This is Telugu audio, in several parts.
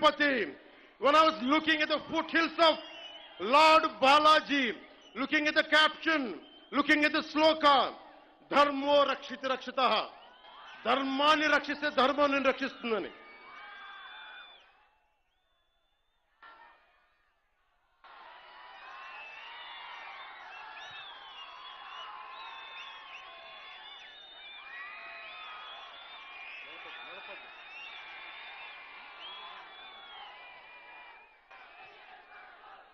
Tirupati, when I was looking at the foothills of Lord Balaji, looking at the caption, looking at the sloka, Dharmo Rakshita Rakshitaha, Dharmani Rakshita Dharmani Rakshitnani. Thank you.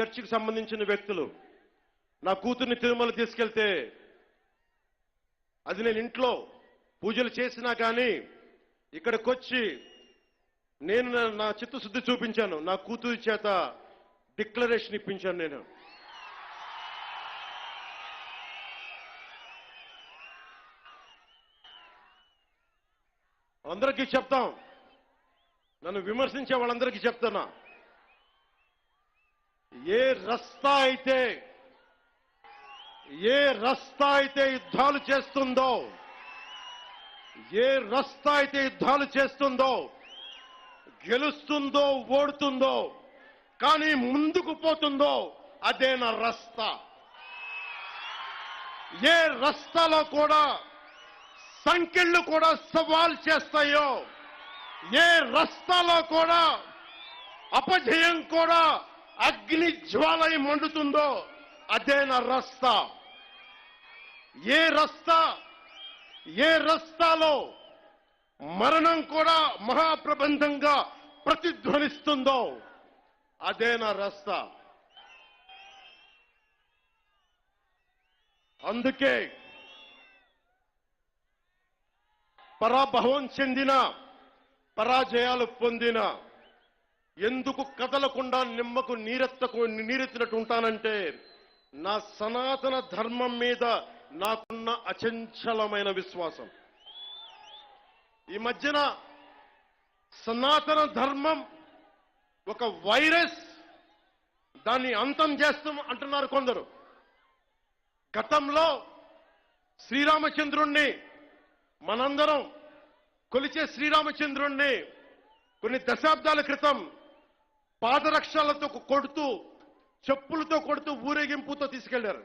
చర్చికి సంబంధించిన వ్యక్తులు. నా కూతుర్ని తిరుమల తీసుకెళ్తే అది నేను ఇంట్లో పూజలు చేసినా కానీ ఇక్కడికి వచ్చి నేను నా- నా చిత్తశుద్ధి చూపించాను. నా కూతురి చేత డిక్లరేషన్ ఇప్పించాను నేను. అందరికీ చెప్తాం. నన్ను విమర్శించే వాళ్ళందరికీ చెప్తున్నా. ఏ రస్తా అయితే ఏ రస్తా అయితే యుద్ధాలు చేస్తుందో ఏ రస్తా అయితే యుద్ధాలు చేస్తుందో గెలుస్తుందో ఓడుతుందో కానీ ముందుకు పోతుందో అదే నా రస్తా. ఏ రస్తాలో కూడా సంఖ్యలు కూడా సవాల్ చేస్తాయో ఏ రస్తాలో కూడా అపజయం కూడా అగ్ని జ్వాలై మండుతుందో అదే నా రస్తా. ఏ రస్తా? ఏ రస్తాలో మరణం కూడా మహాప్రబంధంగా ప్రతిధ్వనిస్తుందో అదే నా రస్తా. అందుకే పరాభవం చెందిన పరాజయాలు పొందిన ఎందుకు కదలకుండా నిమ్మకు నీరెత్తకు నీరెత్తినట్టు ఉంటానంటే నా సనాతన ధర్మం మీద నాకున్న అచంచలమైన విశ్వాసం. ఈ మధ్యన సనాతన ధర్మం ఒక వైరస్ దాన్ని అంతం చేస్తాం అంటున్నారు కొందరు. గతంలో శ్రీరామచంద్రుణ్ణి మనందరం కొలిచే శ్రీరామచంద్రుణ్ణి కొన్ని దశాబ్దాల క్రితం పాదరక్షలతో కొడుతూ చెప్పులతో కొడుతూ ఊరేగింపుతో తీసుకెళ్ళారు